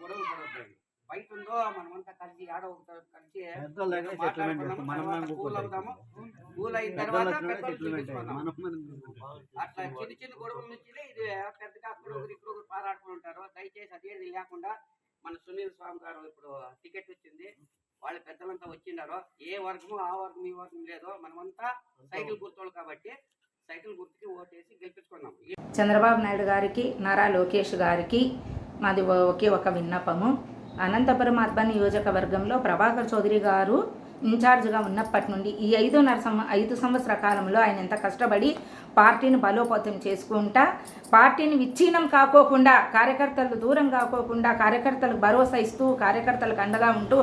గొడవలు పడవద్దండి బయట ఉందో మనమంతా కలిసి ఆడ కలిసి కూల్. అవుతాము కూల్ అయిన తర్వాత అట్లా చిన్న చిన్న గొడవల నుంచి ఇది పెద్దగా అక్కడ ఒకరు ఇక్కడ ఒకరు పారాడుకుని ఉంటారు. దయచేసి అదేది లేకుండా మన సునీల్ స్వామి గారు ఇప్పుడు టికెట్ వచ్చింది. వాళ్ళ పెద్దలంతా వచ్చిండారు. ఏ వర్గము ఆ వర్గం ఈ వర్గం లేదు మనమంతా సైకిల్ గుర్తోళ్ళు కాబట్టి సైకిల్ గుర్తుకి ఓటేసి గెలిపించుకున్నాం చంద్రబాబు నాయుడు గారికి నారా లోకేష్ గారికి మాది ఒకే ఒక విన్నపము. అనంతపురం అర్బన్ నియోజకవర్గంలో ప్రభాకర్ చౌదరి గారు ఇన్ఛార్జ్గా ఉన్నప్పటి నుండి ఈ ఐదున్నర సంవ ఐదు సంవత్సర కాలంలో ఆయన ఎంత కష్టపడి పార్టీని బలోపేతం చేసుకుంటా పార్టీని విచ్ఛిన్నం కాకోకుండా కార్యకర్తలు దూరం కాకోకుండా కార్యకర్తలకు భరోసా ఇస్తూ కార్యకర్తలకు అండగా ఉంటూ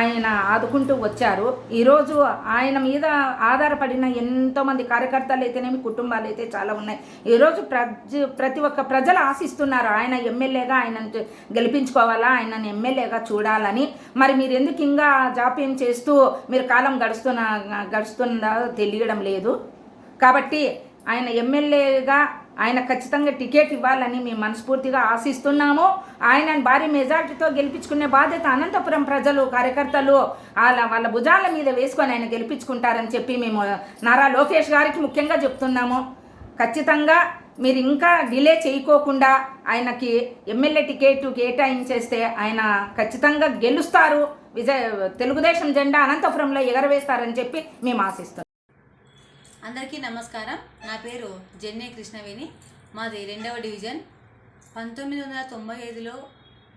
ఆయన ఆదుకుంటూ వచ్చారు. ఈరోజు ఆయన మీద ఆధారపడిన ఎంతోమంది కార్యకర్తలు అయితేనేమి కుటుంబాలు అయితే చాలా ఉన్నాయి. ఈరోజు ప్రజ ప్రతి ఒక్క ప్రజలు ఆశిస్తున్నారు ఆయన ఎమ్మెల్యేగా ఆయన గెలిపించుకోవాలా ఆయనను ఎమ్మెల్యేగా చూడాలని. మరి మీరు ఎందుకు ఇంకా జాప్యం చేస్తూ మీరు కాలం గడుస్తున్న గడుస్తుందో తెలియడం లేదు. కాబట్టి ఆయన ఎమ్మెల్యేగా ఆయన ఖచ్చితంగా టికెట్ ఇవ్వాలని మేము మనస్ఫూర్తిగా ఆశిస్తున్నాము. ఆయన భారీ మెజార్టీతో గెలిపించుకునే బాధ్యత అనంతపురం ప్రజలు కార్యకర్తలు వాళ్ళ వాళ్ళ భుజాల మీద వేసుకొని ఆయన గెలిపించుకుంటారని చెప్పి మేము నారా లోకేష్ గారికి ముఖ్యంగా చెప్తున్నాము. ఖచ్చితంగా మీరు ఇంకా డిలే చేయకోకుండా ఆయనకి ఎమ్మెల్యే టికెట్ కేటాయించేస్తే ఆయన ఖచ్చితంగా గెలుస్తారు. విజయ తెలుగుదేశం జెండా అనంతపురంలో ఎగరవేస్తారని చెప్పి మేము ఆశిస్తున్నాం. అందరికీ నమస్కారం. నా పేరు జెన్నే కృష్ణవేణి. మాది రెండవ డివిజన్. పంతొమ్మిది వందల తొంభై ఐదులో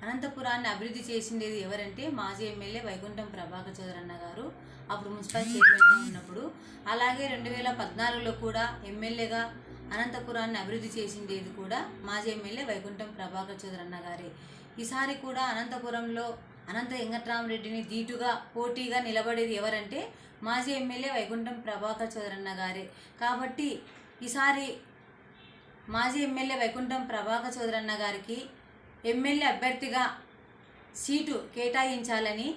అనంతపురాన్ని అభివృద్ధి చేసిండేది ఎవరంటే మాజీ ఎమ్మెల్యే వైకుంఠం ప్రభాకర్ చౌదరి అన్న గారు. అప్పుడు మున్సిపల్ చైర్మన్గా ఉన్నప్పుడు. అలాగే రెండు వేల పద్నాలుగులో కూడా ఎమ్మెల్యేగా అనంతపురాన్ని అభివృద్ధి చేసిండేది కూడా మాజీ ఎమ్మెల్యే వైకుంఠం ప్రభాకర్ చౌదరి అన్న గారే. ఈసారి కూడా అనంతపురంలో అనంత వెంకట్రామరెడ్డిని ధీటుగా పోటీగా నిలబడేది ఎవరంటే మాజీ ఎమ్మెల్యే వైకుంఠం ప్రభాకర్ చౌదరన్న గారే. కాబట్టి ఈసారి మాజీ ఎమ్మెల్యే వైకుంఠం ప్రభాకర్ చౌదరన్న గారికి ఎమ్మెల్యే అభ్యర్థిగా సీటు కేటాయించాలని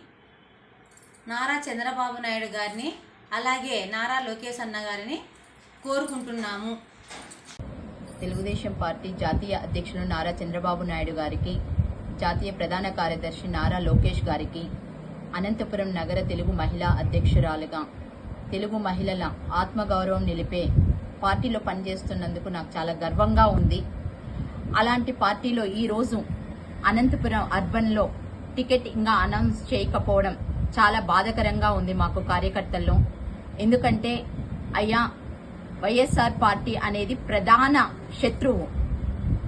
నారా చంద్రబాబు నాయుడు గారిని అలాగే నారా లోకేష్ అన్న గారిని కోరుకుంటున్నాము. తెలుగుదేశం పార్టీ జాతీయ అధ్యక్షులు నారా చంద్రబాబు నాయుడు గారికి జాతీయ ప్రధాన కార్యదర్శి నారా లోకేష్ గారికి అనంతపురం నగర తెలుగు మహిళా అధ్యక్షురాలుగా తెలుగు మహిళల ఆత్మగౌరవం నిలిపే పార్టీలో పనిచేస్తున్నందుకు నాకు చాలా గర్వంగా ఉంది. అలాంటి పార్టీలో ఈరోజు అనంతపురం అర్బన్లో టికెట్ ఇంకా అనౌన్స్ చేయకపోవడం చాలా బాధకరంగా ఉంది మాకు కార్యకర్తల్లో. ఎందుకంటే అయ్యా వైఎస్ఆర్ పార్టీ అనేది ప్రధాన శత్రువు.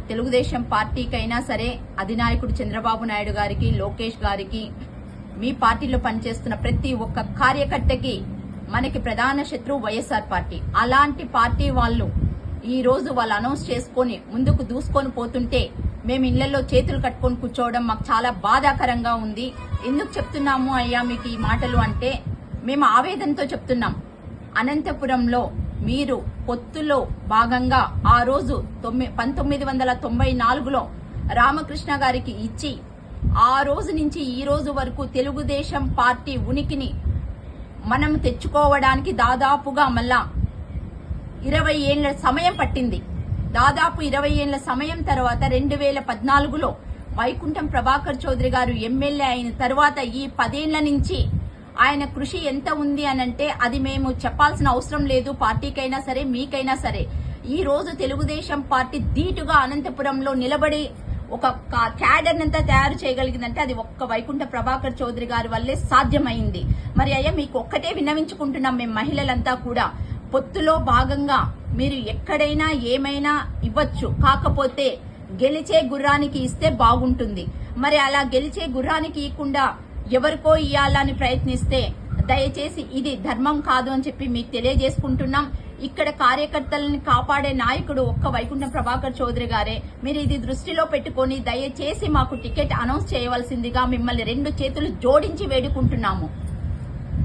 తెలుగుదేశం పార్టీకైనా సరే అధినాయకుడు చంద్రబాబు నాయుడు గారికి లోకేష్ గారికి మీ పార్టీలో పనిచేస్తున్న ప్రతి ఒక్క కార్యకర్తకి మనకి ప్రధాన శత్రువు వైఎస్ఆర్ పార్టీ. అలాంటి పార్టీ వాళ్ళు ఈ రోజు వాళ్ళు అనౌన్స్ చేసుకొని ముందుకు దూసుకొని పోతుంటే మేము ఇళ్ళలో చేతులు కట్టుకొని కూర్చోవడం మాకు చాలా బాధాకరంగా ఉంది. ఎందుకు చెప్తున్నాము అయ్యా మీకు ఈ మాటలు అంటే మేము ఆవేదనతో చెప్తున్నాం. అనంతపురంలో మీరు పొత్తులో భాగంగా ఆ రోజు తొమ్మిది పంతొమ్మిది వందల తొంభై నాలుగులో రామకృష్ణ గారికి ఇచ్చి ఆ రోజు నుంచి ఈ రోజు వరకు తెలుగుదేశం పార్టీ ఉనికిని మనం తెచ్చుకోవడానికి దాదాపుగా మళ్ళా ఇరవై ఏళ్ళ సమయం పట్టింది. దాదాపు ఇరవై ఏళ్ళ సమయం తర్వాత రెండు వేల పద్నాలుగులో వైకుంఠం ప్రభాకర్ చౌదరి గారు ఎమ్మెల్యే అయిన తర్వాత ఈ పదేళ్ళ నుంచి ఆయన కృషి ఎంత ఉంది అనంటే అది మేము చెప్పాల్సిన అవసరం లేదు పార్టీకైనా సరే మీకైనా సరే. ఈ రోజు తెలుగుదేశం పార్టీ ధీటుగా అనంతపురంలో నిలబడి ఒక క్యాడర్ అంతా తయారు చేయగలిగిందంటే అది ఒక్క వైకుంఠ ప్రభాకర్ చౌదరి గారి వల్లే సాధ్యమైంది. మరి అయ్యా మీకు ఒక్కటే విన్నవించుకుంటున్నాం మేము మహిళలంతా కూడా. పొత్తులో భాగంగా మీరు ఎక్కడైనా ఏమైనా ఇవ్వచ్చు. కాకపోతే గెలిచే గుర్రానికి ఇస్తే బాగుంటుంది. మరి అలా గెలిచే గుర్రానికి ఇవ్వకుండా ఎవరికో ఇవ్వాలని ప్రయత్నిస్తే దయచేసి ఇది ధర్మం కాదు అని చెప్పి మీకు తెలియజేసుకుంటున్నాం. ఇక్కడ కార్యకర్తలను కాపాడే నాయకుడు ఒక్క వైకుంఠం ప్రభాకర్ చౌదరి గారే. మీరు ఇది దృష్టిలో పెట్టుకొని దయచేసి మాకు టికెట్ అనౌన్స్ చేయవలసిందిగా మిమ్మల్ని రెండు చేతులు జోడించి వేడుకుంటున్నాము.